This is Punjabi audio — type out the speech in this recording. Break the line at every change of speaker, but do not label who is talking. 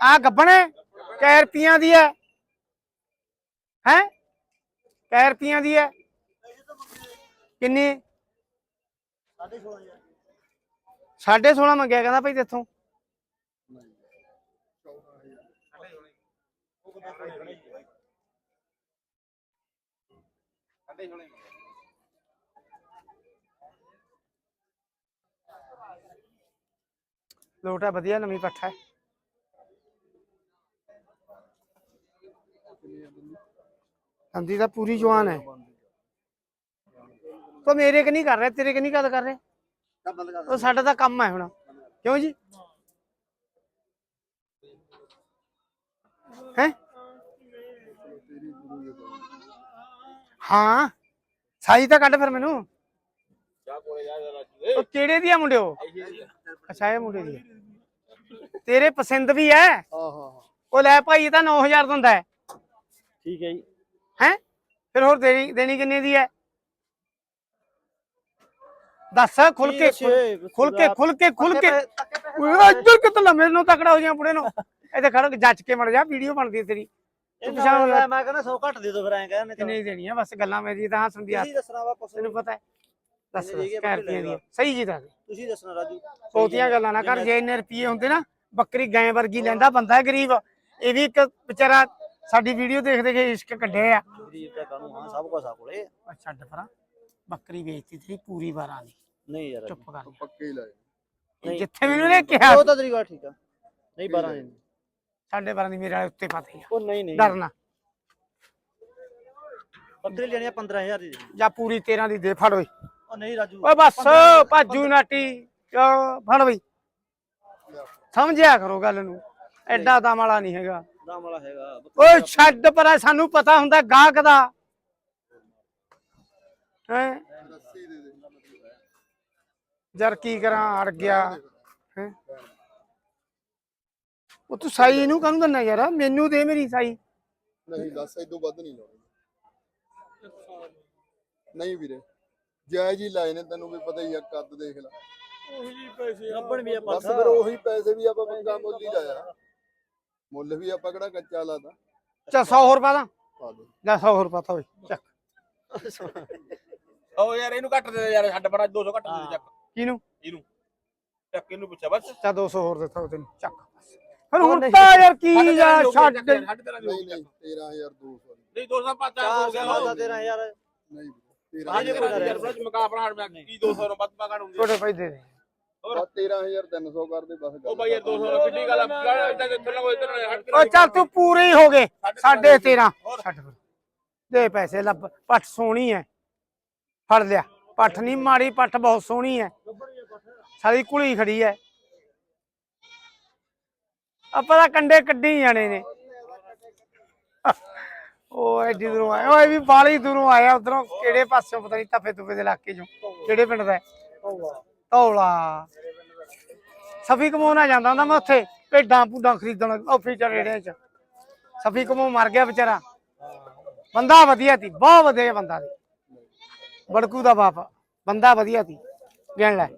ਆ ਗੱਬਣੇ? ਕੈ ਰੁਪਈਆਂ ਦੀ ਹੈ ਹੈ? ਕੈ ਰੁਪਈਆਂ ਦੀ ਹੈ ਕਿੰਨੀ? 16.5 ਮੰਗਿਆ ਕਹਿੰਦਾ ਭਾਈ ਤੇਥੋਂ। ਲੋਟਾ ਵਧੀਆ ਨਵੀਂ ਪੱਠਾ ਹੈ ਹੰਦੀ ਤਾਂ ਪੂਰੀ ਜਵਾਨ ਹੈ। ਤੋ ਮੇਰੇ ਕਿ ਨਹੀਂ ਕਰ ਰਿਹਾ ਤੇਰੇ ਕਿ ਨਹੀਂ ਗੱਲ ਕਰ ਰਿਹਾ? ਉਹ ਸਾਡਾ ਤਾਂ ਕੰਮ ਹੈ ਹੁਣ। ਕਿਉਂ ਜੀ? ਹੈ? ਹਾਂ। ਸਾਈ ਤਾਂ ਕੱਢ ਫਿਰ ਮੈਨੂੰ। ਉਹ ਕਿਹੜੇ ਦੀ ਆ ਮੁੰਡਿਓ ਅੱਛਾ ਇਹ ਮੁੰਡੇ ਦੀ। ਤੇਰੇ ਪਸੰਦ ਵੀ ਹੈ। ਉਹ ਲੈ ਭਾਈ ਇਹ ਤਾਂ 9000 ਦਿੰਦਾ ਹੈ।
ਠੀਕ ਹੈ ਜੀ।
ਹੈ? ਫਿਰ ਹੋਰ ਦੇਣੀ ਦੇਣੀ ਕਿੰਨੇ ਦੀ ਹੈ? ਦੱਸ ਖੁੱਲ ਕੇ ਖੁੱਲ ਕੇ ਖੁੱਲ ਕੇ ਖੁੱਲ ਕੇ। ਇੱਧਰ ਕਿਤੇ ਲੰਮੇ ਨੂੰ ਤਕੜਾ ਹੋ ਜਾ ਬੁੜੇ ਨੂੰ। ਇੱਥੇ ਖੜ ਜੱਜ ਕੇ ਮੜ ਜਾ ਵੀਡੀਓ ਬਣਦੀ ਤੇਰੀ। ਤੂੰ ਪਛਾਣ
ਮੈਂ ਕਹਿੰਦਾ 100 ਘੱਟ ਦੇ ਦੋ ਫਿਰ ਐਂ ਕਹਿੰਦੇ
ਦੀ ਦੇਣੀ ਹੈ ਬਸ ਗੱਲਾਂ ਮੇਰੀ ਤਾਂ ਹੱਸਣ ਦੀ
ਤੁਸੀਂ ਦੱਸਣਾ ਵਾ ਪੁੱਛ
ਤੈਨੂੰ ਪਤਾ ਹੈ। ਦੱਸ
ਕਿੰਨੇ ਦੀ ਆ,
ਸਹੀ ਜੀ ਦੱਸ
ਤੁਸੀਂ ਦੱਸਣਾ ਰਾਜੂ।
ਬਹੁਤੀਆਂ ਗੱਲਾਂ ਨਾ ਕਰ ਜੇ ਇੰਨੇ ਰੁਪਏ ਹੁੰਦੇ ਨਾ ਬੱਕਰੀ ਗਾਂ ਵਰਗੀ ਲੈਂਦਾ ਬੰਦਾ ਗਰੀਬ। ਇਹ ਵੀ ਇੱਕ ਵਿਚਾਰਾ ਸਾਡੀ ਵੀਡੀਓ ਦੇਖ ਦੇਖ ਕੇ ਇਸ਼ਕ ਕੱਢੇ ਆ।
ਗਰੀਬ ਤਾਂ ਕਾਨੂੰ ਹਾਂ ਸਭ ਕੁਝ ਆ ਕੋਲੇ।
ਉਹ ਛੱਡ ਪਰਾਂ। ਬੱਕਰੀ ਵੇਚਤੀ ਤੇਰੀ ਪੂਰੀ 12 ਦੀ।
ਨਹੀਂ ਯਾਰ।
ਚੁੱਪ ਕਰ
ਪੱਕੇ ਹੀ ਲਾਏ।
ਇਹ ਜਿੱਥੇ ਮੈਨੂੰ ਨੇ ਕਿਹਾ
ਉਹ ਤਾਂ ਤੇਰੀ ਗੱਲ ਠੀਕ ਆ। ਨਹੀਂ 12 ਨਹੀਂ।
ਸਾਡੇ 12 ਦੀ ਮੇਰੇ ਵਾਲੇ ਉੱਤੇ ਪਾਤੀ ਆ।
ਉਹ ਨਹੀਂ ਨਹੀਂ।
ਡਰਨਾ।
ਬੱਕਰੀ ਲੈਣੀ ਆ 15000 ਦੀ।
ਜਾਂ ਪੂਰੀ 13 ਦੀ ਦੇ ਫੜ ਓਏ
ਉਹ ਨਹੀਂ ਰਾਜੂ।
ਓਏ ਬਸ ਭਾਜੂ ਨਾਟੀ ਕਿਉਂ? ਫੜ ਬਈ। ਸਮਝਿਆ ਕਰੋ ਗੱਲ ਨੂੰ। ਐਡਾ ਤਾਂ ਮਾਲਾ ਨਹੀਂ ਹੈਗਾ।
ਦਾਮ ਵਾਲਾ ਹੈਗਾ
ਓਏ ਛੱਡ ਪਰਾਂ ਸਾਨੂੰ ਪਤਾ ਹੁੰਦਾ ਗਾਹਕ ਦਾ। ਹੈ? ਯਾਰ ਕੀ ਕਰਾਂ ਅੜ ਗਿਆ। ਹੈਂ? ਉਹ ਤੂੰ ਸਾਈ ਇਹਨੂੰ ਕਾਹਨੂੰ ਦਿੰਦਾ ਯਾਰ? ਮੈਨੂੰ ਦੇ ਮੇਰੀ ਸਾਈ।
ਨਹੀਂ ਦੱਸ ਇਦੋਂ ਵੱਧ ਨਹੀਂ ਲਾਉਣੀ। ਨਹੀਂ ਵੀਰੇ ਜਾਇਜ਼ ਹੀ ਲਾਏ ਨੇ ਤੈਨੂੰ ਵੀ ਪਤਾ ਹੀ ਆ ਕੱਦ ਦੇਖ ਲੈ।
ਲੱਭਣ ਵੀ ਆ
ਬਸ
ਪਾਸਾ
ਫਿਰ ਉਹੀ ਪੈਸੇ ਵੀ ਆਪਾਂ ਮੰਗਾ ਮੁੱਲ ਹੀ ਲਾਇਆ। ਮੁੱਲ ਵੀ ਆਪਾਂ ਕਿਹੜਾ ਕੱਚਾ ਲਾਦਾ
ਚਾ 100 ਹੋਰ ਪਾ ਦਾਂ?
ਪਾ ਦੇ।
ਲੈ 100 ਹੋਰ ਪਾਤਾ ਓਏ ਚੱਕ।
ਉਹ ਯਾਰ ਇਹਨੂੰ ਘੱਟ ਦੇ ਦੇ ਯਾਰ ਛੱਡ ਬੜਾ 200 ਘੱਟ ਦੇ ਦੇ ਚੱਕ।
ਕਿਹਨੂੰ?
ਇਹਨੂੰ। ਚੱਕ ਇਹਨੂੰ ਪੁੱਛਿਆ ਬਸ।
ਚਾ 200 ਹੋਰ ਦਿੱਤਾ ਤੈਨੂੰ ਚੱਕ। ਫਿਰ ਹੁਣ ਤਾਂ ਯਾਰ ਕੀ ਯਾਰ ਛੱਡ
ਤੇਰਾ
ਨਹੀਂ ਨਹੀਂ 13200
ਨਹੀਂ 200 ਪਾ
ਚਾਰ
400 ਹੋ
ਦਾ
ਗਿਆ
13000
ਨਹੀਂ
ਹਾਂ ਜੇ
13000
ਯਾਰ ਬੜਾ ਮਕਾ ਆਪਣਾ ਹਟ ਮੈਂ ਕੀ 200 ਨੂੰ ਵੱਧ ਪਾ ਹੁੰਦੀ
ਛੋਟੇ ਦੇ ਦੇ।
ਬਸ 13300 ਕਰ ਦੇ ਬਸ
ਉਹ ਬਾਈ ਯਾਰ 200 ਨੂੰ ਕਿੱਡੀ ਗੱਲ ਆ? ਇੱਦਾਂ ਕਿੱਥੇ ਨਾ ਕੋਈ ਇੱਧਰ ਹਟ
ਓ ਚੱਲ ਤੂੰ ਪੂਰੇ ਹੀ ਹੋ ਗਏ ਸਾਢੇ 13 ਛੱਡ ਫਿਰ। ਦੇ ਪੈਸੇ ਲੱਭ ਪੱਠ ਸੋਹਣੀ ਹੈ ਫੜ ਲਿਆ। ਪੱਠ ਨਹੀਂ ਮਾੜੀ ਪੱਠ ਬਹੁਤ ਸੋਹਣੀ ਹੈ ਸਾਰੀ ਕੁਲੀ ਖੜੀ ਹੈ ਆਪਾਂ ਤਾਂ ਕੰਡੇ ਕੱਢੀ ਜਾਣੇ ਨੇ। ਉਹ ਐਡੀ ਦੂਰੋਂ ਆਇਆ। ਓਏ ਵੀ ਬਾਲੀ ਦੂਰੋਂ ਆਇਆ। ਉਧਰੋਂ ਕਿਹੜੇ ਪਾਸਿਓਂ ਪਤਾ ਨਹੀਂ ਤਫੇ ਤੁਫੇ ਦੇ ਇਲਾਕੇ ਚੋਂ। ਕਿਹੜੇ ਪਿੰਡ ਦਾ ਹੈ ਧੌਲਾ। ਸਫੀ ਕਮਾਉਣਾ ਜਾਂਦਾ ਹੁੰਦਾ ਮੈਂ ਉੱਥੇ, ਭੇਡਾਂ ਭੂਡਾਂ ਖਰੀਦਣ ਉਹ ਚ ਰੇੜਿਆਂ 'ਚ। ਸਫੀ ਕਮੋ ਮਰ ਗਿਆ ਵਿਚਾਰਾ। ਬੰਦਾ ਵਧੀਆ ਸੀ, ਬਹੁਤ ਵਧੀਆ ਬੰਦਾ ਸੀ। ਬੜਕੂ ਦਾ ਬਾਪ, ਬੰਦਾ ਵਧੀਆ ਸੀ। ਗਿਣ ਲੈ।